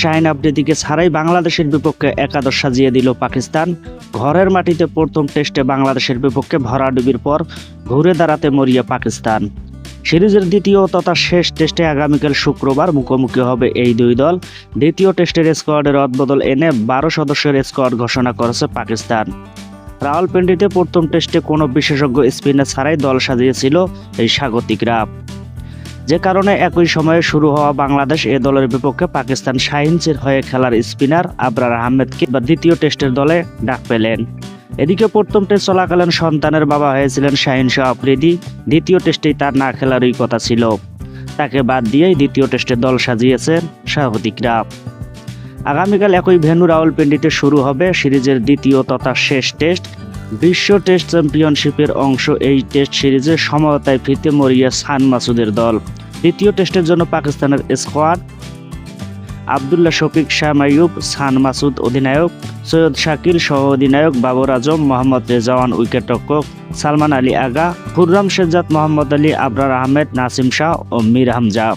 শাহিন আফ্রিদিকে ছাড়াই বাংলাদেশের বিপক্ষে একাদশ সাজিয়ে দিল পাকিস্তান। ঘরের মাটিতে প্রথম টেস্টে বাংলাদেশের বিপক্ষে ভরাডুবির পর ঘুরে দাঁড়াতে মরিয়া পাকিস্তান। সিরিজের দ্বিতীয় তথা শেষ টেস্টে আগামীকাল শুক্রবার মুখোমুখি হবে এই দুই দল। দ্বিতীয় টেস্টের স্কোয়াডের অদবদল এনে বারো সদস্যের স্কোয়াড ঘোষণা করেছে পাকিস্তান। রাওয়ালপিন্ডিতে প্রথম টেস্টে কোনো বিশেষজ্ঞ স্পিনার ছাড়াই দল সাজিয়েছিল এই স্বাগতিকরা যে কারণে একই সময়ে শুরু হওয়া বাংলাদেশ এ দলের বিপক্ষে পাকিস্তান শাহিনসির হয়ে খেলার স্পিনার আবরার আহমেদকে দ্বিতীয় টেস্টের দলে ডাক পেলেন। এদিকে প্রথম টেস্ট চলাকালীন সন্তানের বাবা হয়েছিলেন শাহিন শাহ আফ্রিদি, দ্বিতীয় টেস্টেই তার না খেলারই কথা ছিল। তাকে বাদ দিয়েই দ্বিতীয় টেস্টে দল সাজিয়েছেন স্বাগতিকরা আগামীকাল একই ভেন্যু রাওয়ালপিন্ডিতে শুরু হবে সিরিজের দ্বিতীয় তথা শেষ টেস্ট। বিশ্ব টেস্ট চ্যাম্পিয়নশিপের অংশ এই টেস্ট সিরিজে সমতায় ফিরতে মরিয়া সান মাসুদের দল। দ্বিতীয় টেস্টের জন্য পাকিস্তানের স্কোয়াড আবদুল্লাহ শফিক শাহ মাইয়ুব সান মাসুদ অধিনায়ক, সৈয়দ শাকিল সহ অধিনায়ক বাবর আজম, মোহাম্মদ রেজাওয়ান উইকেটরক্ষক সালমান আলী আগা, খুররাম শেজাদ মোহাম্মদ আলী আবরার আহমেদ, নাসিম শাহ ও মীর হামজা।